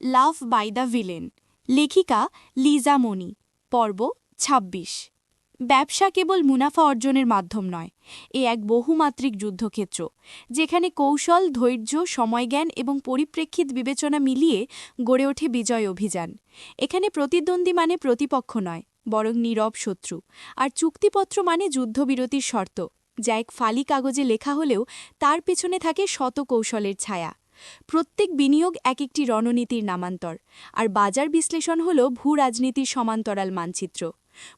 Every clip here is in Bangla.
Love by the villain. লেখিকা লিজা মনি। পর্ব ২৬ ব্যবসা কেবল মুনাফা অর্জনের মাধ্যম নয়, এ এক বহুমাত্রিক যুদ্ধক্ষেত্র, যেখানে কৌশল, ধৈর্য, সময়জ্ঞান এবং পরিপ্রেক্ষিত বিবেচনা মিলিয়ে গড়ে ওঠে বিজয় অভিযান। এখানে প্রতিদ্বন্দ্বী মানে প্রতিপক্ষ নয়, বরং নীরব শত্রু, আর চুক্তিপত্র মানে যুদ্ধবিরতির শর্ত, যা এক ফালি কাগজে লেখা হলেও তার পেছনে থাকে শত কৌশলের ছায়া। প্রত্যেক বিনিয়োগ এক একটি রণনীতির নামান্তর, আর বাজার বিশ্লেষণ হল ভূ রাজনীতির সমান্তরাল মানচিত্র।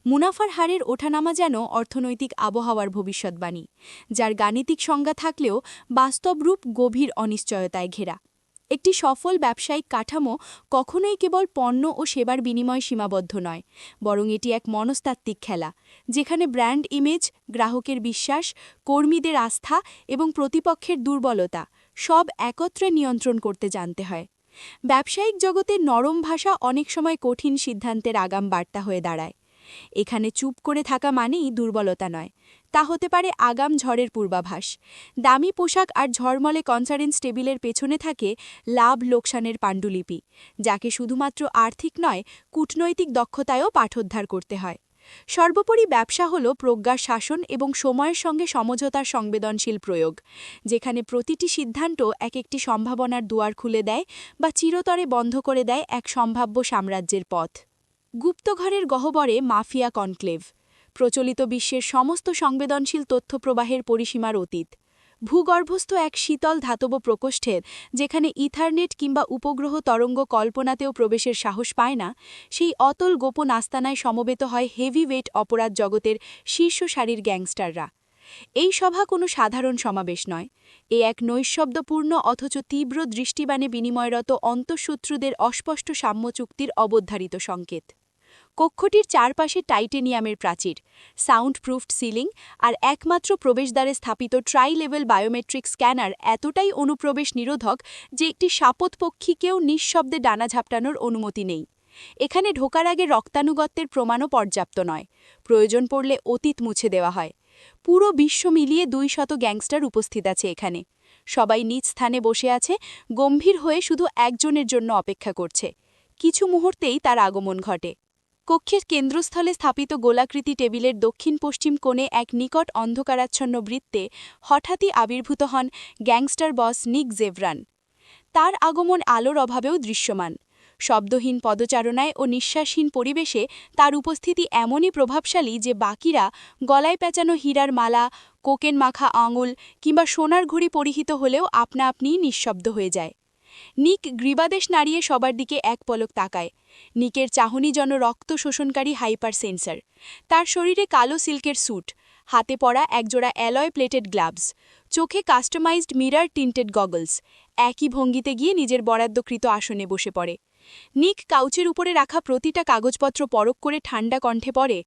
মুনাফার হারের ওঠানামা যেন অর্থনৈতিক আবহাওয়ার ভবিষ্যৎবাণী, যার গাণিতিক সংজ্ঞা থাকলেও বাস্তব রূপ গভীর অনিশ্চয়তায় ঘেরা। একটি সফল ব্যবসায়িক কাঠামো কখনোই কেবল পণ্য ও সেবার বিনিময় সীমাবদ্ধ নয়, বরং এটি এক মনস্তাত্ত্বিক খেলা, যেখানে ব্র্যান্ড ইমেজ, গ্রাহকের বিশ্বাস, কর্মীদের আস্থা এবং প্রতিপক্ষের দুর্বলতা সব একত্রে নিয়ন্ত্রণ করতে জানতে হয়। ব্যবসায়িক জগতে নরম ভাষা অনেক সময় কঠিন সিদ্ধান্তের আগাম বার্তা হয়ে দাঁড়ায়। এখানে চুপ করে থাকা মানেই দুর্বলতা নয়, তা হতে পারে আগাম ঝড়ের পূর্বাভাস। দামি পোশাক আর ঝড়মলে কনসারেন্স টেবিলের পেছনে থাকে লাভ লোকসানের পাণ্ডুলিপি, যাকে শুধুমাত্র আর্থিক নয়, কূটনৈতিক দক্ষতায়ও পাঠোদ্ধার করতে হয়। সর্বোপরি ব্যবসা হল প্রজ্ঞার শাসন এবং সময়ের সঙ্গে সমঝোতার সংবেদনশীল প্রয়োগ, যেখানে প্রতিটি সিদ্ধান্ত এক একটি সম্ভাবনার দুয়ার খুলে দেয় বা চিরতরে বন্ধ করে দেয় এক সম্ভাব্য সাম্রাজ্যের পথ। গুপ্তঘরের গহ্বরে মাফিয়া কনক্লেভ, প্রচলিত বিশ্বের সমস্ত সংবেদনশীল তথ্য প্রবাহের পরিসীমার অতীত। ভূগর্ভস্থ এক শীতল ধাতব প্রকোষ্ঠের, যেখানে ইথারনেট কিংবা উপগ্রহ তরঙ্গ কল্পনাতেও প্রবেশের সাহস পায় না, সেই অতল গোপন আস্তানায় সমবেত হয় হেভিওয়েট অপরাধ জগতের শীর্ষ সারির গ্যাংস্টাররা। এই সভা কোনো সাধারণ সমাবেশ নয়। এ এক নৈশব্দপূর্ণ অথচ তীব্র দৃষ্টিবাণে বিনিময়রত অন্তঃশত্রুদের অস্পষ্ট সাম্য চুক্তির অবধারিত সংকেত। কক্ষটির চারপাশে টাইটেনিয়ামের প্রাচীর সাউন্ড প্রুফড সিলিং আর একমাত্র প্রবেশদ্বারে স্থাপিত ট্রাই লেভেল বায়োমেট্রিক স্ক্যানার এতটাই অনুপ্রবেশ নিরোধক যে একটি সাপতপক্ষীকেও নিঃশব্দে ডানা ঝাপটানোর অনুমতি নেই। এখানে ঢোকার আগে রক্তানুগত্যের প্রমাণও পর্যাপ্ত নয়। প্রয়োজন পড়লে অতীত মুছে দেওয়া হয়। পুরো বিশ্ব মিলিয়ে দুই শত গ্যাংস্টার উপস্থিত আছে এখানে। সবাই নিজ স্থানে বসে আছে, গম্ভীর হয়ে শুধু একজনের জন্য অপেক্ষা করছে। কিছু মুহূর্তেই তার আগমন ঘটে। কক্ষের কেন্দ্রস্থলে স্থাপিত গোলাকৃতি টেবিলের দক্ষিণ পশ্চিম কোণে এক নিকট অন্ধকারাচ্ছন্ন বৃত্তে হঠাৎই আবির্ভূত হন গ্যাংস্টার বস নিক জেভরান। তার আগমন আলোর অভাবেও দৃশ্যমান। শব্দহীন পদচারণায় ও নিঃশ্বাসহীন পরিবেশে তার উপস্থিতি এমনই প্রভাবশালী যে বাকিরা গলায় পেঁচানো হীরার মালা, কোকেন মাখা আঙুল কিংবা সোনার ঘড়ি পরিহিত হলেও আপনা আপনিই নিঃশব্দ হয়ে যায়। নিক গ্রীবাদেশ নাড়িয়ে সবার দিকে এক পলক তাকায়। নিকের চাহনি জন রক্ত শোষণকারী হাইপার সেন্সার। তার শরীরে কালো সিল্কের স্যুট, হাতে পড়া একজোড়া অ্যালয় প্লেটেড গ্লাভস, চোখে কাস্টমাইজড মিরার টিন্টেড গগলস, একই ভঙ্গিতে গিয়ে নিজের বরাদ্দকৃত আসনে বসে পড়ে। নিক কাউচের উপরে রাখা প্রতিটা কাগজপত্র পরক করে ঠান্ডা কণ্ঠে পড়ে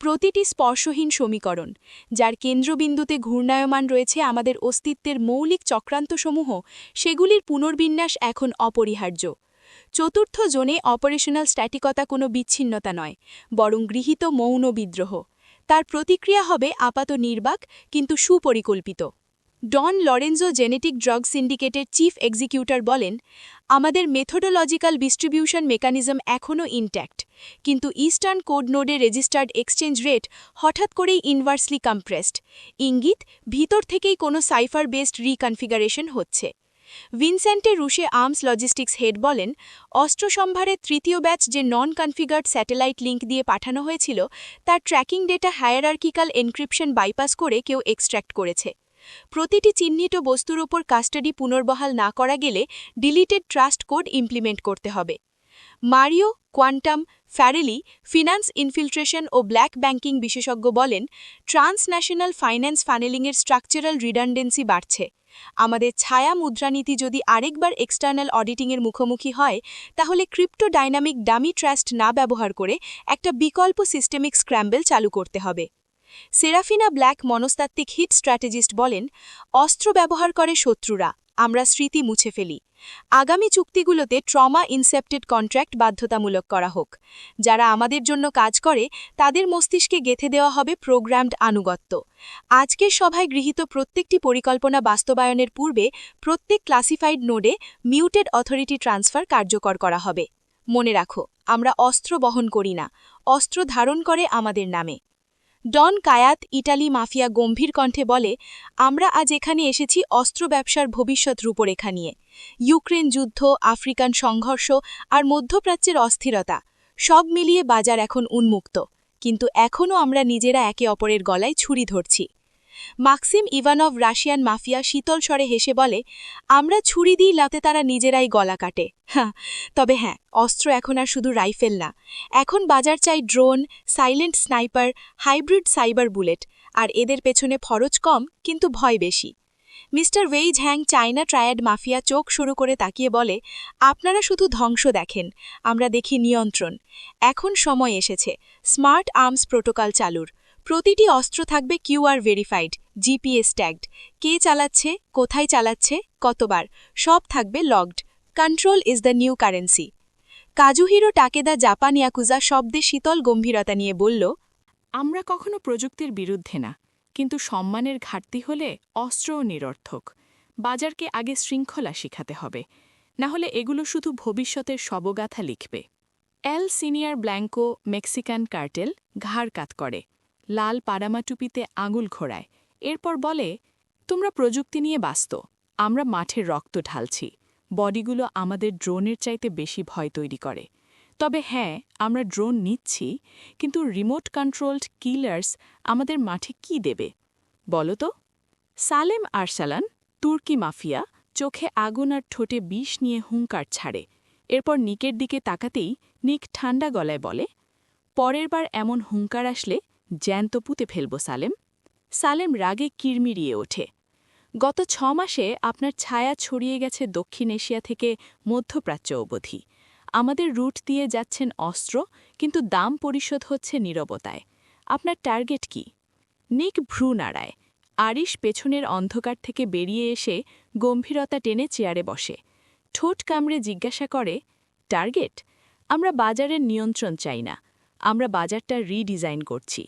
প্রতিটি স্পর্শহীন সমীকরণ, যার কেন্দ্রবিন্দুতে ঘূর্ণায়মান রয়েছে আমাদের অস্তিত্বের মৌলিক চক্রান্তসমূহ, সেগুলির পুনর্বিন্যাস এখন অপরিহার্য। চতুর্থ জোনে অপারেশনাল স্ট্যাটিকতা কোনো বিচ্ছিন্নতা নয়, বরং গৃহীত মৌন বিদ্রোহ। তার প্রতিক্রিয়া হবে আপাত নির্বাক, কিন্তু সুপরিকল্পিত। ডন লরেন্জো জেনেটিক ড্রাগ সিন্ডিকেটের চিফ এক্সিকিউটর বলেন, আমাদের মেথোডোলজিক্যাল ডিস্ট্রিবিউশন মেকানিজম এখনও ইনট্যাক্ট কিন্তু ইস্টার্ন কোড নোডে রেজিস্টার্ড এক্সচেঞ্জ রেট হঠাৎ করেই ইনভার্সলি কম্প্রেসড ইঙ্গিত, ভিতর থেকেই কোনো সাইফার বেসড রিকনফিগারেশন হচ্ছে। ভিনসেন্টে রুশে আর্মস লজিস্টিক্স হেড বলেন, অস্ত্র সম্ভারের তৃতীয় ব্যাচ যে নন কনফিগার্ড স্যাটেলাইট লিঙ্ক দিয়ে পাঠানো হয়েছিল, তার tracking data hierarchical encryption bypass করে কেউ এক্সট্র্যাক্ট করেছে। প্রতিটি চিহ্নিত বস্তুর ওপর কাস্টাডি পুনর্বহাল না করা গেলে ডিলিটেড ট্রাস্ট কোড ইমপ্লিমেন্ট করতে হবে। Mario, quantum, Farrelly, finance infiltration ও ব্ল্যাক ব্যাংকিং বিশেষজ্ঞ বলেন, ট্রান্সন্যাশনাল ফাইন্যান্স ফানেলিংয়ের স্ট্রাকচারাল রিডান্ডেন্সি বাড়ছে। আমাদের ছায়া মুদ্রানীতি যদি আরেকবার এক্সটার্নাল অডিটিংয়ের মুখোমুখি হয়, তাহলে ক্রিপ্টো ডাইনামিক ডামি ট্রাস্ট না ব্যবহার করে একটা বিকল্প সিস্টেমিক স্ক্র্যাম্বেল চালু করতে হবে। সেরাফিনা ব্ল্যাক মনস্তাত্ত্বিক হিট স্ট্র্যাটেজিস্ট বলেন, অস্ত্র ব্যবহার করে শত্রুরা, আমরা স্মৃতি মুছে ফেলি। আগামী চুক্তিগুলোতে ট্রমা ইনসেপ্টেড কন্ট্রাক্ট বাধ্যতামূলক করা হোক। যারা আমাদের জন্য কাজ করে, তাদের মস্তিষ্কে গেথে দেওয়া হবে প্রোগ্রামড আনুগত্য। আজকের সভায় গৃহীত প্রত্যেকটি পরিকল্পনা বাস্তবায়নের পূর্বে প্রত্যেক ক্লাসিফাইড নোডে মিউটেড অথরিটি ট্রান্সফার কার্যকর করা হবে। মনে রাখো, আমরা অস্ত্র বহন করি না, অস্ত্র ধারণ করে আমাদের নামে। ডন কায়াত ইটালি মাফিয়া গম্ভীর কণ্ঠে বলে, আমরা আজ এখানে এসেছি অস্ত্র ব্যবসার ভবিষ্যৎ রূপরেখা নিয়ে। ইউক্রেন যুদ্ধ, আফ্রিকান সংঘর্ষ আর মধ্যপ্রাচ্যের অস্থিরতা, সব মিলিয়ে বাজার এখন উন্মুক্ত। কিন্তু এখনও আমরা নিজেরা একে অপরের গলায় ছুরি ধরছি। মাক্সিম ইভানভ রাশিয়ান মাফিয়া শীতল স্বরে হেসে বলে, আমরা ছুরি দিই লাতে তারা নিজেরাই গলা কাটে। হ্যাঁ তবে হ্যাঁ অস্ত্র এখন আর শুধু রাইফেল না। এখন বাজার চাই drone, silent sniper, hybrid cyber bullet. আর এদের পেছনে ফরজ কম, কিন্তু ভয় বেশি। Mister ওয়েইজ hang China triad mafia চোখ শুরু করে তাকিয়ে বলে, আপনারা শুধু ধ্বংস দেখেন, আমরা দেখি নিয়ন্ত্রণ। এখন সময় এসেছে। স্মার্ট আর্মস প্রোটোকল চালুর। প্রতিটি অস্ত্র থাকবে কিউআর ভেরিফাইড, জিপিএস ট্যাগড। কে চালাচ্ছে, কোথায় চালাচ্ছে, কতবার, সব থাকবে logged. Control is the new currency. Kazuhiro Takeda Japan yakuza শব্দে শীতল গম্ভীরতা নিয়ে বলল, আমরা কখনো প্রযুক্তির বিরুদ্ধে না, কিন্তু সম্মানের ঘাটতি হলে অস্ত্রও নিরর্থক। বাজারকে আগে শৃঙ্খলা শিখাতে হবে, না হলে এগুলো শুধু ভবিষ্যতের শবগাথা লিখবে। El senior Blanco Mexican cartel ঘাড় কাত করে। লাল পারামা টুপিতে আঙুল ঘোরায়। এরপর বলে, তোমরা প্রযুক্তি নিয়ে বাস্ত আমরা মাঠের রক্ত ঢালছি। বডিগুলো আমাদের ড্রোনের চাইতে বেশি ভয় তৈরি করে। তবে হ্যাঁ আমরা ড্রোন নিচ্ছি, কিন্তু রিমোট কন্ট্রোলড কিলার্স আমাদের মাঠে কি দেবে? বলো তো। সালেম আরসালান, তুর্কি মাফিয়া, চোখে আগুন আর ঠোঁটে বিষ নিয়ে হুঙ্কার ছাড়ে। এরপর নিকের দিকে তাকাতেই নিক ঠান্ডা গলায় বলে, পরের বার এমন হুঙ্কার আসলে জ্যান্ত পুঁতে ফেলব, সালেম। সালেম রাগে কিরমিরিয়ে ওঠে। গত ছ মাসে আপনার ছায়া ছড়িয়ে গেছে দক্ষিণ এশিয়া থেকে মধ্যপ্রাচ্য অবধি। আমাদের রুট দিয়ে যাচ্ছেন অস্ত্র, কিন্তু দাম পরিশোধ হচ্ছে নীরবতায়। আপনার টার্গেট কি? নিক ভ্রু নাড়ায় আরিশ পেছনের অন্ধকার থেকে বেরিয়ে এসে গম্ভীরতা টেনে চেয়ারে বসে। ঠোঁট কামড়ে জিজ্ঞাসা করে, টার্গেট? আমরা বাজারের নিয়ন্ত্রণ চাই না। আমরা বাজারটা রিডিজাইন করছি।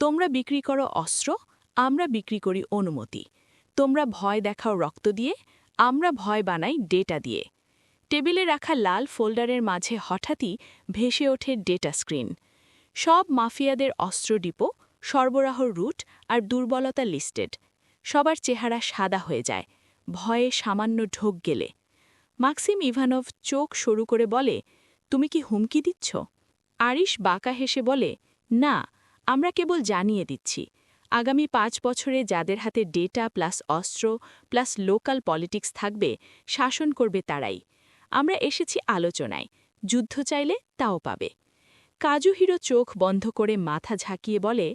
তোমরা বিক্রি করো অস্ত্র, আমরা বিক্রি করি অনুমতি। তোমরা ভয় দেখাও রক্ত দিয়ে, আমরা ভয় বানাই ডেটা দিয়ে। টেবিলে রাখা লাল ফোল্ডারের মাঝে হঠাৎই ভেসে ওঠে ডেটা স্ক্রিন। সব মাফিয়াদের অস্ত্র ডিপো, সরবরাহ রুট আর দুর্বলতা লিস্টেড। সবার চেহারা সাদা হয়ে যায়, ভয়ে সামান্য ঢোক গেলে। মাক্সিম ইভানভ চোখ সরু করে বলে, তুমি কি হুমকি দিচ্ছ? আরিশ বাঁকা হেসে বলে, না আমরা কেবল জানিয়ে দিচ্ছি, আগামী পাঁচ বছরে যাদের হাতে ডেটা প্লাস অস্ত্র প্লাস লোকাল পলিটিক্স থাকবে, শাসন করবে তারাই। আমরা এসেছি আলোচনায়, যুদ্ধ চাইলে তাও পাবে। কাজুহিরো চোখ বন্ধ করে মাথা ঝাঁকিয়ে বলে,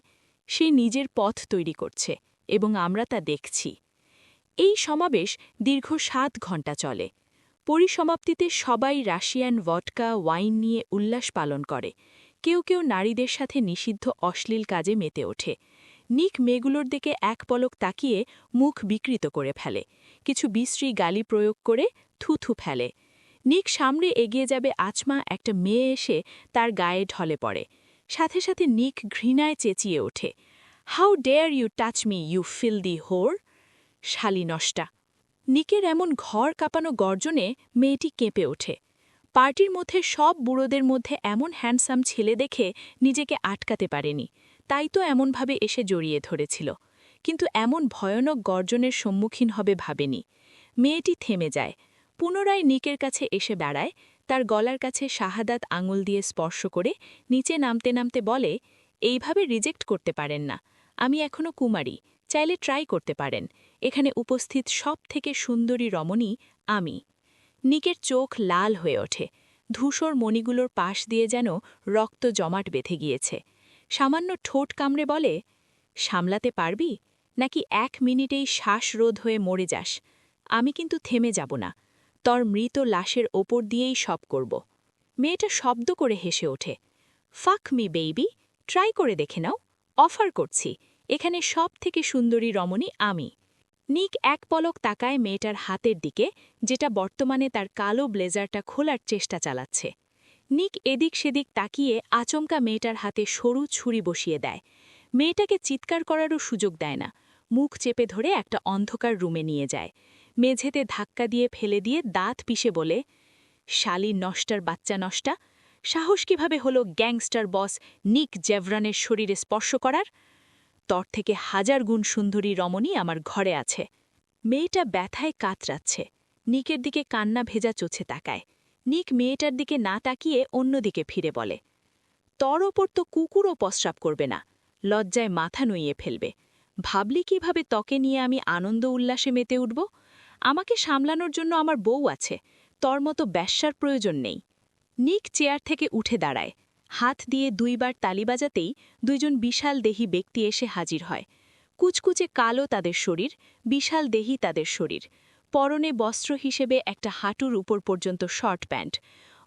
সে নিজের পথ তৈরি করছে এবং আমরা তা দেখছি। এই সমাবেশ দীর্ঘ সাত ঘণ্টা চলে। পরিসমাপ্তিতে সবাই রাশিয়ান ভটকা ওয়াইন নিয়ে উল্লাস পালন করে। কেউ কেউ নারীদের সাথে নিষিদ্ধ অশ্লীল কাজে মেতে ওঠে। নিক মেয়েগুলোর দিকে এক পলক তাকিয়ে মুখ বিকৃত করে ফেলে। কিছু বিশ্রী গালি প্রয়োগ করে থুথু ফেলে। নিক সামনে এগিয়ে যাবে আচমা একটা মেয়ে এসে তার গায়ে ঢলে পড়ে। সাথে সাথে নিক ঘৃণায় চেঁচিয়ে ওঠে। How dare you touch me, you filthy whore? শালি নষ্টা নিকের এমন ঘর কাঁপানো গর্জনে মেয়েটি কেঁপে ওঠে। পার্টির মধ্যে সব বুড়োদের মধ্যে এমন হ্যান্ডসাম ছেলে দেখে নিজেকে আটকাতে পারেনি। তাই তো এমনভাবে এসে জড়িয়ে ধরেছিল। কিন্তু এমন ভয়ানক গর্জনের সম্মুখীন হবে ভাবেনি। মেয়েটি থেমে যায়। পুনরায় নিকের কাছে এসে বেড়ায় তার গলার কাছে শাহাদাত আঙুল দিয়ে স্পর্শ করে নিচে নামতে নামতে বলে, এইভাবে রিজেক্ট করতে পারেন না। আমি এখনও কুমারী। চাইলে ট্রাই করতে পারেন। এখানে উপস্থিত সব থেকে সুন্দরী রমণী আমি। নিকের চোখ লাল হয়ে ওঠে। ধূসর মণিগুলোর পাশ দিয়ে যেন রক্ত জমাট বেঁধে গিয়েছে। সামান্য ঠোঁট কামড়ে বলে, সামলাতে পারবি? নাকি এক মিনিটেই শ্বাসরোধ হয়ে মরে যাস? আমি কিন্তু থেমে যাব না। তর মৃত লাশের ওপর দিয়েই সব করব মেয়েটা শব্দ করে হেসে ওঠে, ফাক মি বেইবি, ট্রাই করে দেখে নাও। অফার করছি। এখানে সব থেকে সুন্দরী রমণী আমি। নিক এক পলক তাকায় মেয়েটার হাতের দিকে, যেটা বর্তমানে তার কালো ব্লেজারটা খোলার চেষ্টা চালাচ্ছে। নিক এদিক সেদিক তাকিয়ে আচমকা মেয়েটার হাতে সরু ছুরি বসিয়ে দেয়। মেয়েটাকে চিৎকার করারও সুযোগ দেয় না। মুখ চেপে ধরে একটা অন্ধকার রুমে নিয়ে যায়। মেঝেতে ধাক্কা দিয়ে ফেলে দিয়ে দাঁত পিষে বলে শালি নষ্টার বাচ্চা নষ্টা, সাহস কীভাবে হলো গ্যাংস্টার বস নিক জেভরানের শরীরে স্পর্শ করার? তর থেকে হাজার গুণ সুন্দরী রমণী আমার ঘরে আছে। মেয়েটা ব্যথায় কাতরাচ্ছে। নিকের দিকে কান্না ভেজা চোছে তাকায়। নিক মেয়েটার দিকে না তাকিয়ে অন্যদিকে ফিরে বলে, তর ওপর তো কুকুরও প্রস্রাব করবে না। লজ্জায় মাথা নুইয়ে ফেলবে। ভাবলি কীভাবে তকে নিয়ে আমি আনন্দ উল্লাসে মেতে উঠব? আমাকে সামলানোর জন্য আমার বউ আছে। তর মতো ব্যবসার প্রয়োজন নেই। নিক চেয়ার থেকে উঠে দাঁড়ায়। হাত দিয়ে দুইবার তালি বাজাতেই দুইজন বিশাল দেহি ব্যক্তি এসে হাজির হয়। কুচকুচে কালো তাদের শরীর, বিশাল দেহি তাদের শরীর। পরনে বস্ত্র হিসেবে একটা হাঁটুর উপর পর্যন্ত শর্ট প্যান্ট।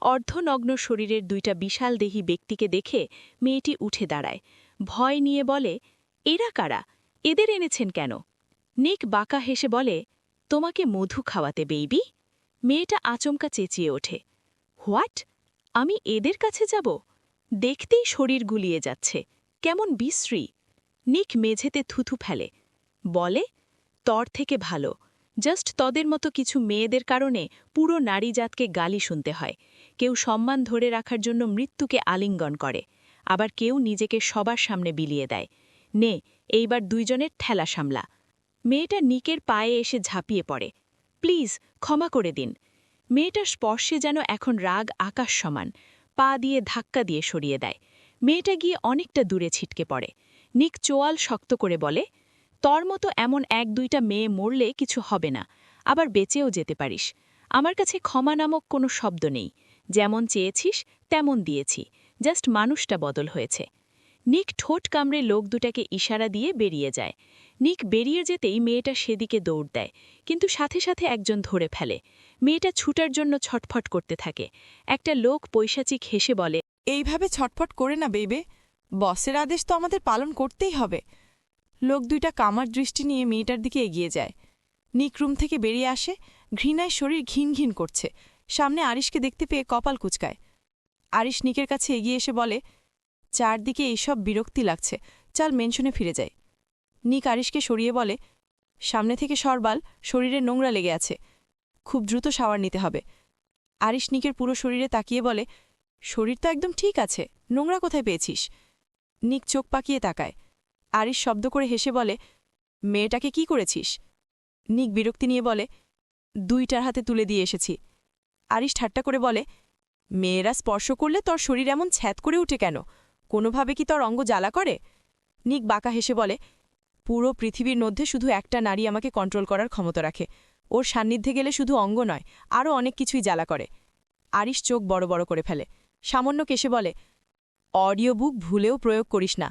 অর্ধনগ্ন শরীরের দুইটা বিশাল দেহি ব্যক্তিকে দেখে মেয়েটি উঠে দাঁড়ায়। ভয় নিয়ে বলে, এরা কারা? এদের এনেছেন কেন? নিক বাঁকা হেসে বলে, তোমাকে মধু খাওয়াতে বেইবি মেয়েটা আচমকা চেঁচিয়ে ওঠে, হোয়াট? আমি এদের কাছে যাব? দেখতেই শরীর গুলিয়ে যাচ্ছে। কেমন বিশ্রী। নিক মেঝেতে থুথু ফেলে। বলে, তর থেকে ভালো। জাস্ট তদের মতো কিছু মেয়েদের কারণে পুরো নারীজাতকে গালি শুনতে হয়। কেউ সম্মান ধরে রাখার জন্য মৃত্যুকে আলিঙ্গন করে। আবার কেউ নিজেকে সবার সামনে বিলিয়ে দেয়। নে, এইবার দুইজনের ঠেলা সামলা। মেয়েটা নিকের পায়ে এসে ঝাঁপিয়ে পড়ে। প্লিজ, ক্ষমা করে দিন। মেয়েটার স্পর্শে যেন এখন রাগ আকাশ সমান। পা দিয়ে ধাক্কা দিয়ে সরিয়ে দেয়। মেয়েটা গিয়ে অনেকটা দূরে ছিটকে পড়ে। নিক চোয়াল শক্ত করে বলে, তর মতো এমন এক দুইটা মেয়ে মরলে কিছু হবে না। আবার বেঁচেও যেতে পারিস। আমার কাছে ক্ষমা নামক কোনো শব্দ নেই। যেমন চেয়েছিস, তেমন দিয়েছি। জাস্ট মানুষটা বদল হয়েছে। নিক ঠোঁট কামড়ে লোক দুটাকে ইশারা দিয়ে বেরিয়ে যায়। নিক বেরিয়ে যেতেই মেয়েটা সেদিকে দৌড় দেয়, কিন্তু সাথে সাথে একজন ধরে ফেলে। মেয়েটা ছুটার জন্য ছটফট করতে থাকে। একটা লোক পৈশাচিক হেসে বলে, এইভাবে ছটফট করে না, বেইবে। বসের আদেশ তো আমাদের পালন করতেই হবে। লোক দুইটা কামার দৃষ্টি নিয়ে মেয়েটার দিকে এগিয়ে যায়। নিক রুম থেকে বেরিয়ে আসে। ঘৃণায় শরীর ঘিন ঘিন করছে। সামনে আরিশকে দেখতে পেয়ে কপাল কুচকায়। আরিশ নিকের কাছে এগিয়ে এসে বলে, চারদিকে এইসব বিরক্তি লাগছে। চাল মেনশনে ফিরে যায় নিক আরিশকে সরিয়ে বলে, সামনে থেকে সরবাল, শরীরে নোংরা লেগে আছে। খুব দ্রুত শাওয়ার নিতে হবে। আরিশ নিকের পুরো শরীরে তাকিয়ে বলে, শরীর তো একদম ঠিক আছে, নোংরা কোথায় পেয়েছিস? নিক চোখ পাকিয়ে তাকায়। আরিশ শব্দ করে হেসে বলে, মেয়েটাকে কি করেছিস? নিক বিরক্তি নিয়ে বলে, দুইটার হাতে তুলে দিয়ে এসেছি। আরিশ ঠাট্টা করে বলে, মেয়েরা স্পর্শ করলে তোর শরীর এমন ছ্যাত করে উঠে কেন? কোনোভাবে কি তোর অঙ্গ জ্বালা করে? নিক বাঁকা হেসে বলে, পুরো পৃথিবীর মধ্যে শুধু একটা নারী আমাকে কন্ট্রোল করার ক্ষমতা রাখে। ওর সান্নিধ্যে গেলে শুধু অঙ্গ নয়, আরও অনেক কিছুই জ্বালা করে। আরিশ চোখ বড় বড় করে ফেলে। সামান্য কেসে বলে অডিও বুক ভুলেও প্রয়োগ করিস না।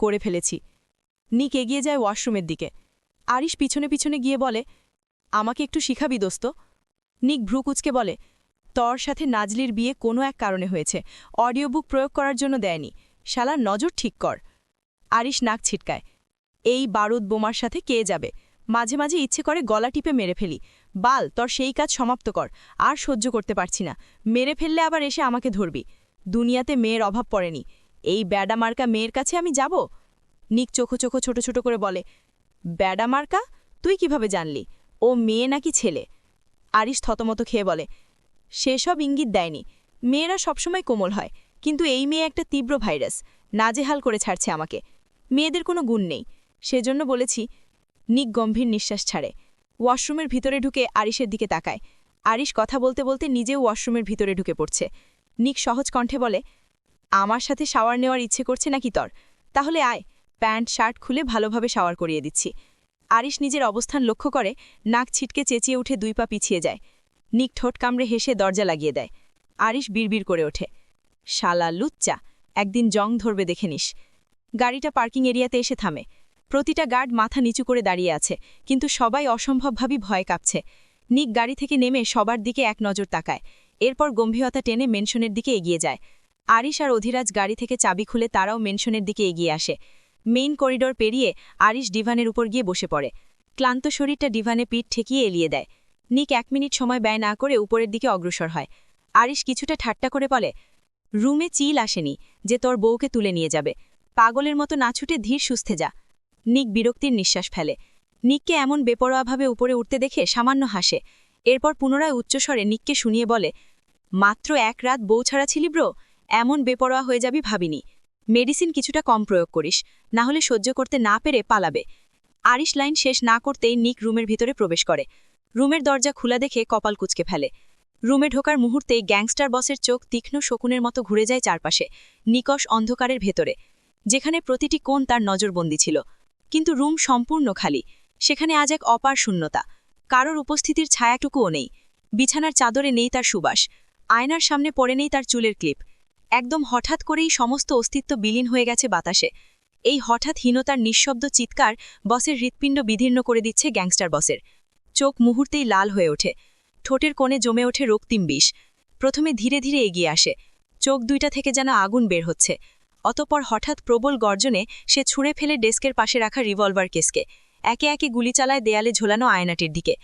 করে ফেলেছি। নিক এগিয়ে যায় ওয়াশরুমের দিকে। আরিশ পিছনে পিছনে গিয়ে বলে, আমাকে একটু শিখাবি দোস্ত? নিক ভ্রুকুচকে বলে, তর সাথে নাজলির বিয়ে কোনো এক কারণে হয়েছে। অডিও বুক প্রয়োগ করার জন্য দেয়নি। শালার নজর ঠিক কর। আরিশ নাক ছিটকায়, এই বারুদ বোমার সাথে কে যাবে? মাঝে মাঝে ইচ্ছে করে গলা টিপে মেরে ফেলি। বাল, তোর সেই কাজ সমাপ্ত কর, আর সহ্য করতে পারছি না। মেরে ফেললে আবার এসে আমাকে ধরবি। দুনিয়াতে মেয়ের অভাব পড়েনি। এই ব্যাডা মার্কা মেয়ের কাছে আমি যাব? নিক চোখো চোখো ছোট ছোট করে বলে, ব্যাডা মার্কা, তুই কীভাবে জানলি? ও মেয়ে নাকি ছেলে? আরিশ থতমত খেয়ে বলে, সেসব ইঙ্গিত দেয়নি। মেয়েরা সবসময় কোমল হয়, কিন্তু এই মেয়ে একটা তীব্র ভাইরাস। নাজেহাল করে ছাড়ছে আমাকে। মেয়েদের কোনো গুণ নেই। সেজন্য বলেছি নিক গম্ভীর নিঃশ্বাস ছাড়ে। ওয়াশরুমের ভিতরে ঢুকে আরিশের দিকে তাকায়। আরিশ কথা বলতে বলতে নিজেও ওয়াশরুমের ভিতরে ঢুকে পড়ছে। নিক সহজ কণ্ঠে বলে, আমার সাথে শাওয়ার নেওয়ার ইচ্ছে করছে নাকি তর? তাহলে আয়, প্যান্ট, শার্ট খুলে ভালোভাবে শাওয়ার করিয়ে দিচ্ছি। আরিশ নিজের অবস্থান লক্ষ্য করে নাক ছিটকে চেঁচিয়ে উঠে দুই পা পিছিয়ে যায়। নিক ঠোঁট কামড়ে হেসে দরজা লাগিয়ে দেয়। আরিশ বিড়বিড় করে ওঠে, শালা লুচ্চা, একদিন জং ধরবে দেখে নিস। গাড়িটা পার্কিং এরিয়াতে এসে থামে। প্রতিটা গার্ড মাথা নিচু করে দাঁড়িয়ে আছে, কিন্তু সবাই অসম্ভবভাবেই ভয় কাঁপছে। নিক গাড়ি থেকে নেমে সবার দিকে এক নজর তাকায়। এরপর গম্ভীরতা টেনে মেনশনের দিকে এগিয়ে যায়। আরিশ আর অধিরাজ গাড়ি থেকে চাবি খুলে তারাও মেনশনের দিকে এগিয়ে আসে। মেইন করিডোর পেরিয়ে আরিশ ডিভানের উপর গিয়ে বসে পড়ে। ক্লান্ত শরীরটা ডিভানে পিঠ ঠেকিয়ে এলিয়ে দেয়। নিক এক মিনিট সময় ব্যয় না করে উপরের দিকে অগ্রসর হয়। আরিশ কিছুটা ঠাট্টা করে বলে, রুমে চিল আসেনি যে তোর বউকে তুলে নিয়ে যাবে। পাগলের মতো না ছুটে ধীর সুস্থে যা। নিক বিরক্তির নিঃশ্বাস ফেলে। নিককে এমন বেপরোয়াভাবে উপরে উঠতে দেখে সামান্য হাসে। এরপর পুনরায় উচ্চস্বরে নিককে শুনিয়ে বলে, মাত্র এক রাত বউ ছাড়া ছিলি ব্রো? এমন বেপরোয়া হয়ে যাবি ভাবিনি। মেডিসিন কিছুটা কম প্রয়োগ করিস, না হলে সহ্য করতে না পেরে পালাবে আরিশ লাইন শেষ না করতেই নিক রুমের ভিতরে প্রবেশ করে। রুমের দরজা খোলা দেখে কপাল কুচকে ফেলে। রুমে ঢোকার মুহূর্তেই গ্যাংস্টার বসের চোখ তীক্ষ্ণ শকুনের মতো ঘুরে যায় চারপাশে, নিকশ অন্ধকারের ভেতরে, যেখানে প্রতিটি কোণ তার নজরবন্দি ছিল। কিন্তু রুম সম্পূর্ণ খালি। সেখানে আজ এক অপার শূন্যতা। কারোর উপস্থিতির ছায়াটুকুও নেই। বিছানার চাদরে নেই তার সুবাস। আয়নার সামনে পড়ে নেই তার চুলের ক্লিপ। একদম হঠাৎ করেই সমস্ত অস্তিত্ব বিলীন হয়ে গেছে বাতাসে। এই হঠাৎ হীনতার নিঃশব্দ চিৎকার বসের হৃৎপিণ্ড বিধীর্ণ করে দিচ্ছে গ্যাংস্টার বসের। চোখ মুহূর্তেই লাল হয়ে ওঠে। ঠোঁটের কোণে জমে ওঠে রক্তিম বিষ। প্রথমে ধীরে ধীরে এগিয়ে আসে। চোখ দুইটা থেকে যেন আগুন বের হচ্ছে। অতপর হঠাৎ প্রবল গর্জনে সে ছুঁড়ে ফেলে ডেস্কের পাশে রাখা রিভলভার কেসকে। একে একে গুলি চালায় দেয়ালে ঝোলানো আয়নাটির দিকে।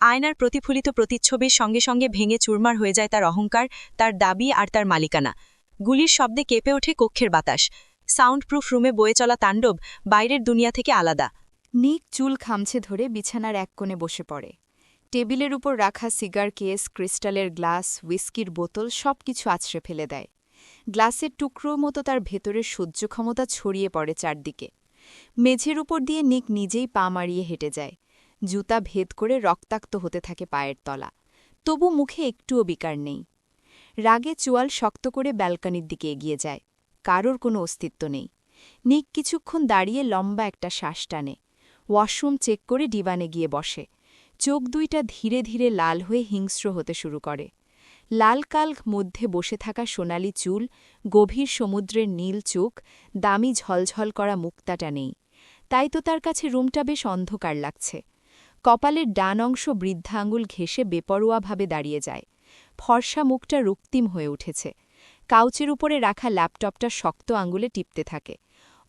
আয়নার প্রতিফলিত প্রতিচ্ছবির সঙ্গে সঙ্গে ভেঙে চুরমার হয়ে যায় তার অহংকার, তার দাবি আর তার মালিকানা। গুলির শব্দে কেঁপে ওঠে কক্ষের বাতাস। সাউন্ড প্রুফ রুমে বয়ে চলা তাণ্ডব বাইরের দুনিয়া থেকে আলাদা। নিক চুল খামছে ধরে বিছানার এক কোণে বসে পড়ে। টেবিলের উপর রাখা সিগার কেস, ক্রিস্টালের গ্লাস, হুইস্কির বোতল সব কিছু আছড়ে ফেলে দেয়। গ্লাসের টুকরো মতো তার ভেতরের সহ্য ক্ষমতা ছড়িয়ে পড়ে চারদিকে। মেঝের উপর দিয়ে নিক নিজেই পা মারিয়ে হেঁটে যায়। জুতা ভেদ করে রক্তাক্ত হতে থাকে পায়ের তলা। তবু মুখে একটুও বিকার নেই। রাগে চোয়াল শক্ত করে ব্যালকানির দিকে এগিয়ে যায়। কারোর কোনো অস্তিত্ব নেই। নিক কিছুক্ষণ দাঁড়িয়ে লম্বা একটা শ্বাস টানে। ওয়াশরুম চেক করে ডিবানে গিয়ে বসে। চোখ দুইটা ধীরে ধীরে লাল হয়ে হিংস্র হতে শুরু করে। লাল কাল্ক মধ্যে বসে থাকা সোনালি চুল, গভীর সমুদ্রের নীল চোখ, দামি ঝলঝল করা মুক্তাটা নেই। তাই তো তার কাছে রুমটা বেশ অন্ধকার লাগছে। কপালের ডান অংশ বৃদ্ধা আঙুল ঘেঁষে বেপরোয়াভাবে দাঁড়িয়ে যায়। ফর্সা মুখটা রক্তিম হয়ে উঠেছে। কাউচের উপরে রাখা ল্যাপটপটা শক্ত আঙুলে টিপতে থাকে।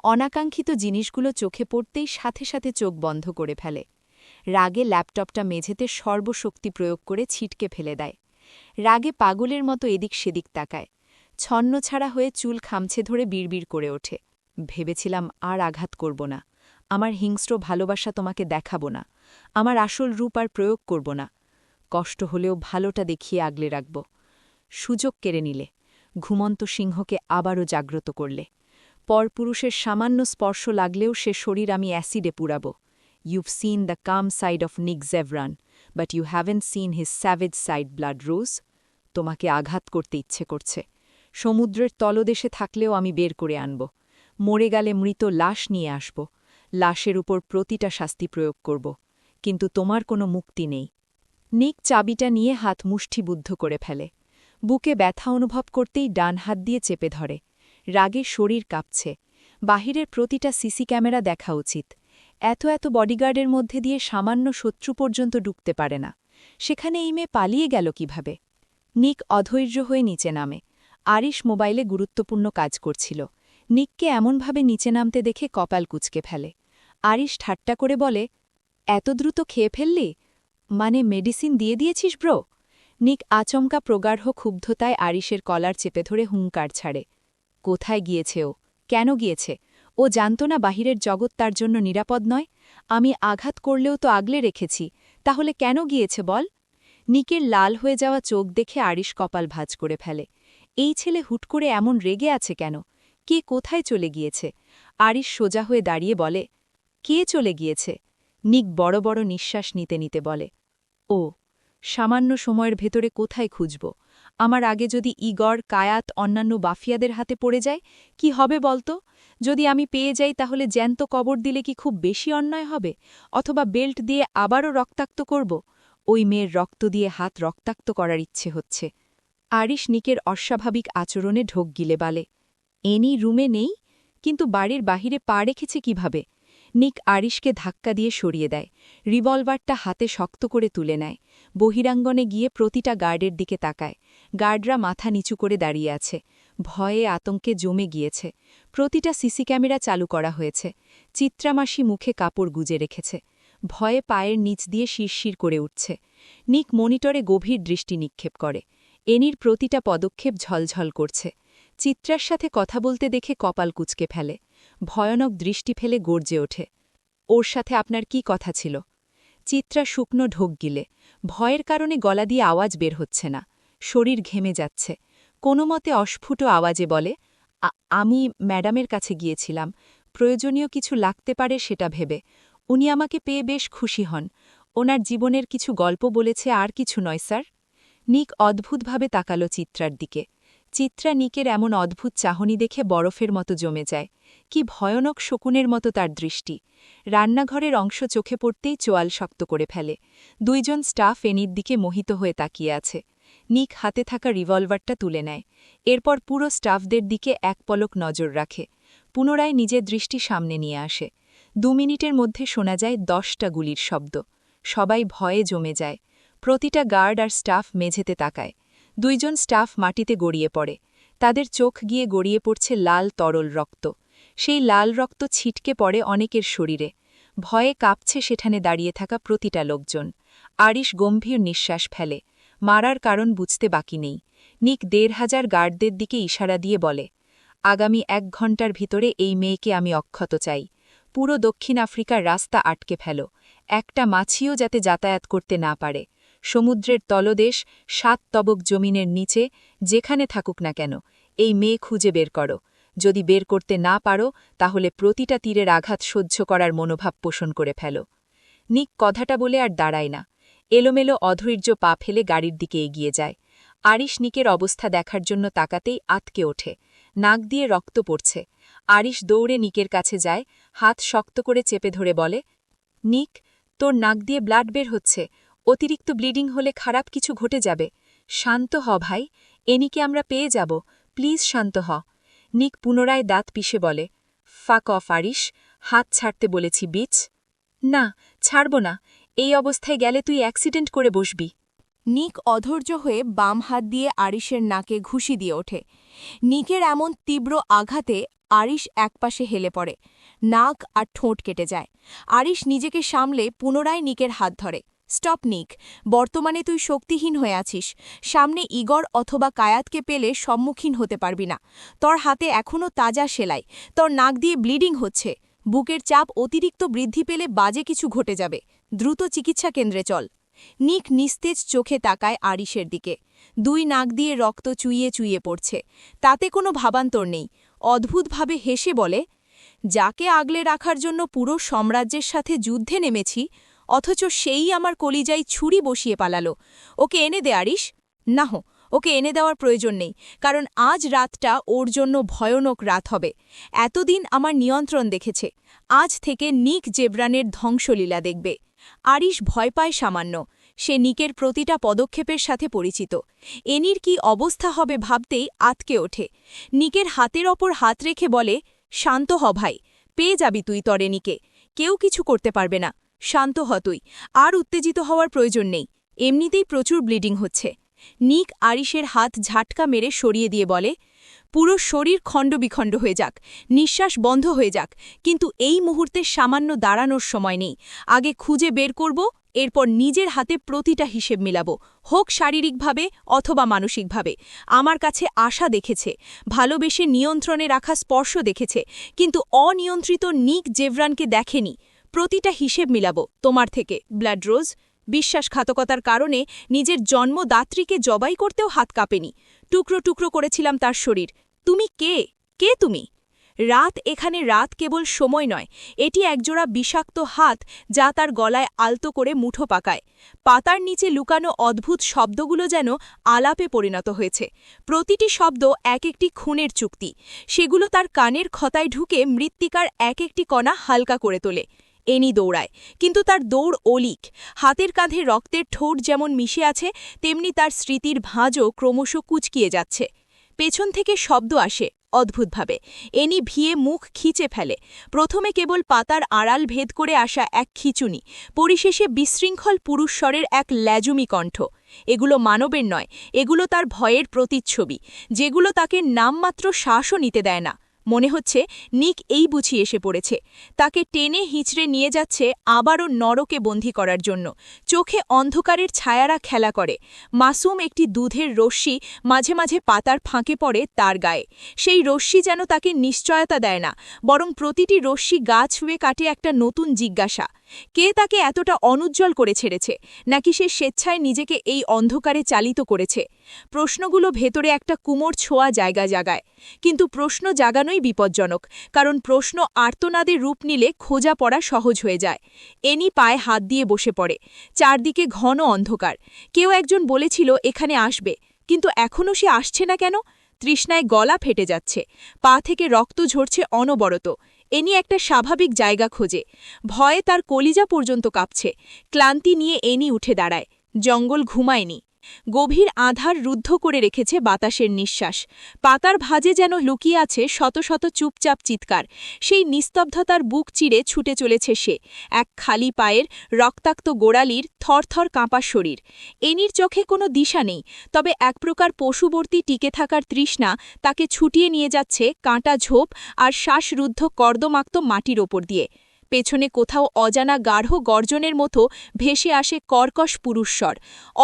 অনাকাঙ্ক্ষিত জিনিসগুলো চোখে পড়তেই সাথে সাথে চোখ বন্ধ করে ফেলে। রাগে ল্যাপটপটা মেঝেতে সর্বশক্তি প্রয়োগ করে ছিটকে ফেলে দেয়। রাগে পাগলের মতো এদিক সেদিক তাকায় ছন্নছাড়া হয়ে চুল খামছে ধরে বিড়বিড় করে ওঠে। ভেবেছিলাম আর আঘাত করব না, আমার হিংস্র ভালোবাসা তোমাকে দেখাব না, আমার আসল রূপ আর প্রয়োগ করব না, কষ্ট হলেও ভালোটা দেখিয়ে আগলে রাখব। সুযোগ কেড়ে নিলে, ঘুমন্ত সিংহকে আবারও জাগ্রত করলে, পরপুরুষের সামান্য স্পর্শ লাগলেও সে শরীর আমি অ্যাসিডে পুরাব। You've seen the calm side of Nick Zevran but you haven't seen his savage side blood rose তোমাকে আঘাত করতে ইচ্ছে করছে। সমুদ্রের তলদেশে থাকলেও আমি বের করে আনব। মরে গেলে মৃত লাশ নিয়ে আসব। লাশের উপর প্রতিটা শাস্তি প্রয়োগ করব। কিন্তু তোমার কোনো মুক্তি নেই। নিক চাবিটা নিয়ে হাত মুষ্টিবুদ্ধ করে ফেলে। বুকে ব্যথা অনুভব করতেই ডান হাত দিয়ে চেপে ধরে। রাগে শরীর কাঁপছে। বাহিরের প্রতিটা সিসি ক্যামেরা দেখা উচিত। এত এত বডিগার্ডের মধ্যে দিয়ে সামান্য শত্রু পর্যন্ত ঢুকতে পারে না। সেখানে এই মেয়ে পালিয়ে গেল কীভাবে? নিক অধৈর্য হয়ে নিচে নামে। আরিশ মোবাইলে গুরুত্বপূর্ণ কাজ করছিল। নিককে এমনভাবে নিচে নামতে দেখে কপাল কুচকে ফেলে। আরিশ ঠাট্টা করে বলে, এত দ্রুত খেয়ে ফেললি? মানে মেডিসিন দিয়ে দিয়েছিস ব্রো? নিক আচমকা প্রগাঢ় ক্ষুব্ধতায় আরিশের কলার চেপে ধরে হুঙ্কার ছাড়ে। কোথায় গিয়েছে ও? কেন গিয়েছে? ও জানত না বাহিরের জগৎ তার জন্য নিরাপদ নয়, আমি আঘাত করলেও তো আগলে রেখেছি, তাহলে কেন গিয়েছে বল? নিকের লাল হয়ে যাওয়া চোখ দেখে আরিশ কপাল ভাজ করে ফেলে। এই ছেলে হুট করে এমন রেগে আছে কেন? কে কোথায় চলে গিয়েছে? আরিশ সোজা হয়ে দাঁড়িয়ে বলে, কে চলে গিয়েছে? নিক বড় বড় নিঃশ্বাস নিতে নিতে বলে, ও, সামান্য সময়ের ভেতরে কোথায় খুঁজব? আমার আগে যদি ইগর, কায়াত, অন্যান্য বাফিয়াদের হাতে পড়ে যায়, কি হবে বলতো? যদি আমি পেয়ে যাই তাহলে জ্যান্ত কবর দিলে কি খুব বেশি অন্যায় হবে? অথবা বেল্ট দিয়ে আবারও রক্তাক্ত করব? ওই মেয়ের রক্ত দিয়ে হাত রক্তাক্ত করার ইচ্ছে হচ্ছে। আরিশ নিকের অস্বাভাবিক আচরণে ঢোক গিলে বালে। এনি রুমে নেই? কিন্তু বাড়ির বাহিরে পা রেখেছে কীভাবে? নিক আরিশকে ধাক্কা দিয়ে সরিয়ে দেয়। রিভলভারটা হাতে শক্ত করে তুলে নেয়। বহিরাঙ্গনে গিয়ে প্রতিটা গার্ডের দিকে তাকায়। গার্ডরা মাথা নিচু করে দাঁড়িয়ে আছে। ভয়ে আতঙ্কে জমে গিয়েছে। প্রতিটা সিসি ক্যামেরা চালু করা হয়েছে। চিত্রামাসি মুখে কাপড় গুজে রেখেছে। ভয়ে পায়ের নিচ দিয়ে শিরশির করে উঠছে। নিক মনিটরে গভীর দৃষ্টি নিক্ষেপ করে। এনির প্রতিটা পদক্ষেপ ঝলঝল করছে। চিত্রার সাথে কথা বলতে দেখে কপাল কুচকে ফেলে। ভয়ানক দৃষ্টি ফেলে গর্জে ওঠে। ওর সাথে আপনার কি কথা ছিল? চিত্রা শুকনো ঢোক গিলে। ভয়ের কারণে গলা দিয়ে আওয়াজ বের হচ্ছে না। শরীর ঘেমে যাচ্ছে। কোনো মতে অস্ফুট আওয়াজে বলে "আ- আমি ম্যাডামের কাছে গিয়েছিলাম। প্রয়োজনীয় কিছু লাগতে পারে সেটা ভেবে। উনি আমাকে পেয়ে বেশ খুশি হন। ওনার জীবনের কিছু গল্প বলেছে আর কিছু নয়, স্যার। নিক অদ্ভুতভাবে তাকালো চিত্রার দিকে। চিত্রা নিকের এমন অদ্ভুত চাহনি দেখে বরফের মতো জমে যায়। কি ভয়ানক শকুনের মতো তার দৃষ্টি। রান্নাঘরের অংশ চোখে পড়তেই চোয়াল শক্ত করে ফেলে। দুইজন স্টাফ এনির দিকে মোহিত হয়ে তাকিয়ে আছে। নিক হাতে থাকা রিভলভারটা তুলে নেয়। এরপর পুরো স্টাফদের দিকে এক পলক নজর রাখে। পুনরায় নিজের দৃষ্টি সামনে নিয়ে আসে। দু মিনিটের মধ্যে শোনা যায় দশটা গুলির শব্দ। সবাই ভয়ে জমে যায়। প্রতিটা গার্ড আর স্টাফ মেঝেতে তাকায়। দুইজন স্টাফ মাটিতে গড়িয়ে পড়ে। তাদের চোখ গিয়ে গড়িয়ে পড়ছে লাল তরল রক্ত। সেই লাল রক্ত ছিটকে পড়ে অনেকের শরীরে। ভয়ে কাঁপছে সেখানে দাঁড়িয়ে থাকা প্রতিটা লোকজন। আরিশ গম্ভীর নিঃশ্বাস ফেলে। মারার কারণ বুঝতে বাকি নেই। নিক দেড় হাজার গার্ডদের দিকে ইশারা দিয়ে বলে, আগামী এক ঘণ্টার ভিতরে এই মেয়েকে আমি অক্ষত চাই। পুরো দক্ষিণ আফ্রিকার রাস্তা আটকে ফেল। একটা মাছিও যাতে যাতায়াত করতে না পারে। সমুদ্রের তলদেশ সাত তবক জমিনের নিচে, যেখানে থাকুক না কেন, এই মেয়ে খুঁজে বের করো। যদি বের করতে না পারো, তাহলে প্রতিটা তীরের আঘাত সহ্য করার মনোভাব পোষণ করে ফেল। নিক কথাটা বলে আর দাঁড়ায় না। এলোমেলো অধৈর্য পা ফেলে গাড়ির দিকে এগিয়ে যায়। আরিশ নিকের অবস্থা দেখার জন্য তাকাতেই আতকে ওঠে। নাক দিয়ে রক্ত পড়ছে। আরিশ দৌড়ে নিকের কাছে যায়, হাত শক্ত করে চেপে ধরে বলে, নিক, তোর নাক দিয়ে ব্লাড বের হচ্ছে। অতিরিক্ত ব্লিডিং হলে খারাপ কিছু ঘটে যাবে। শান্ত হ ভাই এনিকে আমরা পেয়ে যাব। প্লিজ শান্ত হ। নিক পুনরায় দাঁত পিষে বলে, ফাক অফ আরিশ, হাত ছাড়তে বলেছি বিচ। না, ছাড়ব না। এই অবস্থায় গেলে তুই অ্যাক্সিডেন্ট করে বসবি। নিক অধৈর্য হয়ে বাম হাত দিয়ে আরিশের নাকে ঘুষি দিয়ে ওঠে। নিকের এমন তীব্র আঘাতে আরিশ একপাশে হেলে পড়ে। নাক আর ঠোঁট কেটে যায়। আরিশ নিজেকে সামলে পুনরায় নিকের হাত ধরে। স্টপ, নিক। বর্তমানে তুই শক্তিহীন হয়ে আছিস। সামনে ইগর অথবা কায়াতকে পেলে সম্মুখীন হতে পারবি না। তোর হাতে এখনও তাজা সেলাই। তোর নাক দিয়ে ব্লিডিং হচ্ছে। বুকের চাপ অতিরিক্ত বৃদ্ধি পেলে বাজে কিছু ঘটে যাবে। দ্রুত চিকিৎসা কেন্দ্রে চল। নিক নিস্তেজ চোখে তাকায় আরিশের দিকে। দুই নাক দিয়ে রক্ত চুইয়ে চুইয়ে পড়ছে। তাতে কোনো ভাবান্তর নেই। অদ্ভুতভাবে হেসে বলে, যাকে আগলে রাখার জন্য পুরো সাম্রাজ্যের সাথে যুদ্ধে নেমেছি, অথচ সেই আমার কলিজায় ছুরি বসিয়ে পালালো। ওকে এনে দে, আরিশ। নাহ ওকে এনে দেওয়ার প্রয়োজন নেই, কারণ আজ রাতটা ওর জন্য ভয়ানক রাত হবে। এতদিন আমার নিয়ন্ত্রণ দেখেছে। আজ থেকে নিক জেব্রানের ধ্বংসলীলা দেখবে। আরিশ ভয় পায় সামান্য। সে নিকের প্রতিটা পদক্ষেপের সাথে পরিচিত। এনির কি অবস্থা হবে ভাবতেই আতকে ওঠে। নিকের হাতের ওপর হাত রেখে বলে, শান্ত হ ভাই, পেয়ে যাবি তুই তরে নিকে। কেউ কিছু করতে পারবে না। শান্ত হ তুই। আর উত্তেজিত হওয়ার প্রয়োজন নেই। এমনিতেই প্রচুর ব্লিডিং হচ্ছে। নিক আরিশের হাত ঝাটকা মেরে সরিয়ে দিয়ে বলে পুরো শরীর খণ্ডবিখণ্ড হয়ে যাক, নিঃশ্বাস বন্ধ হয়ে যাক, কিন্তু এই মুহূর্তে সামান্য দাঁড়ানোর সময় নেই। আগে খুঁজে বের করব, এরপর নিজের হাতে প্রতিটা হিসেব মিলাব, হোক শারীরিকভাবে অথবা মানসিকভাবে। আমার কাছে আশা দেখেছে, ভালোবেসে নিয়ন্ত্রণে রাখা স্পর্শ দেখেছে, কিন্তু অনিয়ন্ত্রিত নিক জেভরানকে দেখেনি। প্রতিটা হিসেব মিলাব, তোমার থেকে, ব্লাড রোজ। বিশ্বাসঘাতকতার কারণে নিজের জন্মদাত্রীকে জবাই করতেও হাত কাঁপেনি। টুকরো টুকরো করেছিলাম তার শরীর তুমি কে? কে তুমি? রাত এখানে রাত কেবল সময় নয়। এটি একজোড়া বিষাক্ত হাত যা তার গলায় আলতো করে মুঠো পাকায়। পাতার নিচে লুকানো অদ্ভুত শব্দগুলো যেন আলাপে পরিণত হয়েছে। প্রতিটি শব্দ এক একটি খুনের চুক্তি। সেগুলো তার কানের খতায় ঢুকে মৃত্তিকার এক একটি কণা হালকা করে তোলে। এনি দৌড়ায়, কিন্তু তার দৌড় অলিক। হাতের কাঁধে রক্তের ঠোঁট যেমন মিশে আছে, তেমনি তার স্মৃতির ভাঁজও ক্রমশ কুচকিয়ে যাচ্ছে। পেছন থেকে শব্দ আসে অদ্ভুতভাবে। এনি ভিয়ে মুখ খিচে ফেলে। প্রথমে কেবল পাতার আড়াল ভেদ করে আসা এক খিচুনি, পরিশেষে বিশৃঙ্খল পুরুষস্বরের এক ল্যাজুমি কণ্ঠ। এগুলো মানবের নয়, এগুলো তার ভয়ের প্রতিচ্ছবি, যেগুলো তাকে নামমাত্র শ্বাসও নিতে দেয় না। মনে হচ্ছে নিক এই বুঝি এসে পড়েছে। তাকে টেনে হিঁচড়ে নিয়ে যাচ্ছে আবারও নরকে বন্দী করার জন্য। চোখে অন্ধকারের ছায়ারা খেলা করে। মাসুম একটি দুধের রশ্মি মাঝে মাঝে পাতার ফাঁকে পড়ে তার গায়ে। সেই রশ্মি যেন তাকে নিশ্চয়তা দেয় না, বরং প্রতিটি রশ্মি গা ছুঁয়ে কাটে একটা নতুন জিজ্ঞাসা। কে তাকে এতটা অনুজ্জ্বল করে ছেড়েছে? নাকি সে স্বেচ্ছায় নিজেকে এই অন্ধকারে চালিত করেছে? প্রশ্নগুলো ভেতরে একটা কুমোর ছোঁয়া জায়গা জাগায়। কিন্তু প্রশ্ন জাগানোই বিপজ্জনক, কারণ প্রশ্ন আর্তনাদের রূপ নিলে খোঁজা পড়া সহজ হয়ে যায়। এনি পায়ে হাত দিয়ে বসে পড়ে। চারদিকে ঘন অন্ধকার। কেউ একজন বলেছিল, এখানে আসবে। কিন্তু এখনও সে আসছে না কেন? তৃষ্ণায় গলা ফেটে যাচ্ছে। পা থেকে রক্ত ঝরছে অনবরত। এনি একটা স্বাভাবিক জায়গা খোঁজে। ভয়ে তার কলিজা পর্যন্ত কাঁপছে। ক্লান্তি নিয়ে এনি উঠে দাঁড়ায়। জঙ্গল ঘুমায়নি। গভীর আধার রুদ্ধ করে রেখেছে বাতাসের নিঃশ্বাস। পাতার ভাজে যেন লুকিয়ে আছে শত শত চুপচাপ চিৎকার। সেই নিস্তব্ধতার বুক চিরে ছুটে চলেছে সে, এক খালি পায়ের রক্তাক্ত গোড়ালির থরথর কাঁপা শরীর। এনির চোখে কোনো দিশা নেই, তবে এক প্রকার পশুবর্তী টিকে থাকার তৃষ্ণা তাকে ছুটিয়ে নিয়ে যাচ্ছে কাঁটা ঝোপ আর শ্বাসরুদ্ধ কর্দমাক্ত মাটির ওপর দিয়ে। পেছনে কোথাও অজানা গাঢ় গর্জনের মতো ভেসে আসে কর্কশ পুরুষস্বর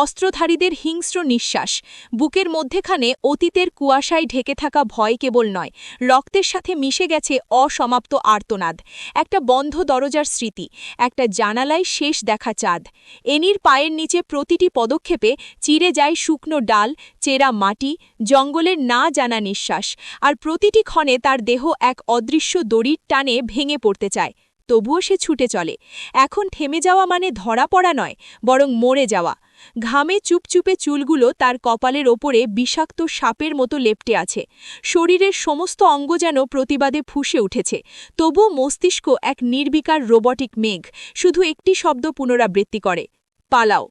অস্ত্রধারীদের হিংস্র নিঃশ্বাস। বুকের মধ্যেখানে অতীতের কুয়াশায় ঢেকে থাকা ভয় কেবল নয়, রক্তের সাথে মিশে গেছে অসমাপ্ত আর্তনাদ। একটা বন্ধ দরজার স্মৃতি, একটা জানালায় শেষ দেখা চাঁদ। এনির পায়ের নিচে প্রতিটি পদক্ষেপে চিরে যায় শুকনো ডাল, চেরা মাটি, জঙ্গলের না জানা নিঃশ্বাস, আর প্রতিটি ক্ষণে তার দেহ এক অদৃশ্য দড়ির টানে ভেঙে পড়তে চায়। তবুও সে ছুটে চলে। এখন থেমে যাওয়া মানে ধরা পড়া নয়, বরং মরে যাওয়া। ঘামে চুপচুপে চুলগুলো তার কপালের ওপরে বিষাক্ত সাপের মতো লেপটে আছে। শরীরের সমস্ত অঙ্গ যেন প্রতিবাদে ফুসে উঠেছে। তবু মস্তিষ্ক এক নির্বিকার রোবটিক মেঘ, শুধু একটি শব্দ পুনরাবৃত্তি করে, পালাও।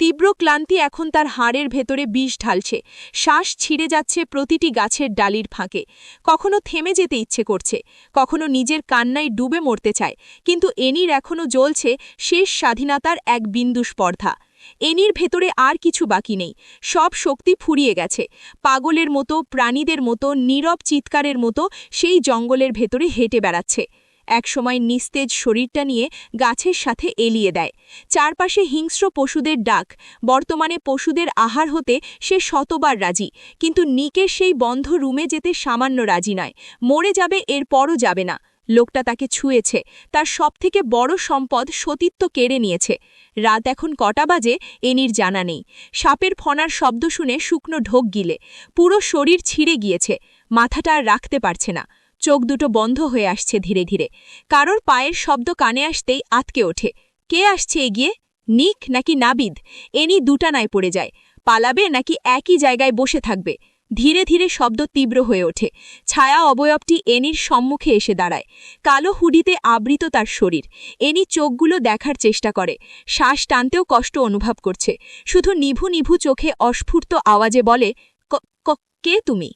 তীব্র ক্লান্তি এখন তার হাড়ের ভেতরে বিষ ঢালছে। শ্বাস ছিঁড়ে যাচ্ছে প্রতিটি গাছের ডালির ফাঁকে। কখনো থেমে যেতে ইচ্ছে করছে, কখনো নিজের কান্নায় ডুবে মরতে চায়, কিন্তু এনির এখনও জ্বলছে শেষ স্বাধীনতার এক বিন্দু স্পর্ধা। এনির ভেতরে আর কিছু বাকি নেই, সব শক্তি ফুরিয়ে গেছে। পাগলের মতো, প্রাণীদের মতো, নীরব চিৎকারের মতো সেই জঙ্গলের ভেতরে হেঁটে বেড়াচ্ছে। একসময় নিস্তেজ শরীরটা নিয়ে গাছের সাথে এলিয়ে দেয়। চারপাশে হিংস্র পশুদের ডাক, বর্তমানে পশুদের আহার হতে সে শতবার রাজি, কিন্তু নিকের সেই বন্ধ রুমে যেতে সামান্য রাজি নয়। মরে যাবে, এরপরও যাবে না। লোকটা তাকে ছুঁয়েছে, তার সবথেকে বড় সম্পদ সতীত্ব কেড়ে নিয়েছে। রাত এখন কটা বাজে এনির জানা নেই। সাপের ফনার শব্দ শুনে শুকনো ঢোক গিলে, পুরো শরীর ছিঁড়ে গিয়েছে, মাথাটা আর রাখতে পারছে না। চোখ দুটো বন্ধ হয়ে আসছে ধীরে ধীরে। কারোর পায়ের শব্দ কানে আসতেই আতকে ওঠে। কে আসছে এগিয়ে? নিক নাকি নাবিদ? এনি দুটানায় পড়ে যায়। পালাবে নাকি একই জায়গায় বসে থাকবে? ধীরে ধীরে শব্দ তীব্র হয়ে ওঠে। ছায়া অবয়বটি এনির সম্মুখে এসে দাঁড়ায়। কালো হুডিতে আবৃত তার শরীর। এনি চোখগুলো দেখার চেষ্টা করে। শ্বাস টানতেও কষ্ট অনুভব করছে। শুধু নিভু নিভু চোখে অস্ফূর্ত আওয়াজে বলে "ক- তুমি?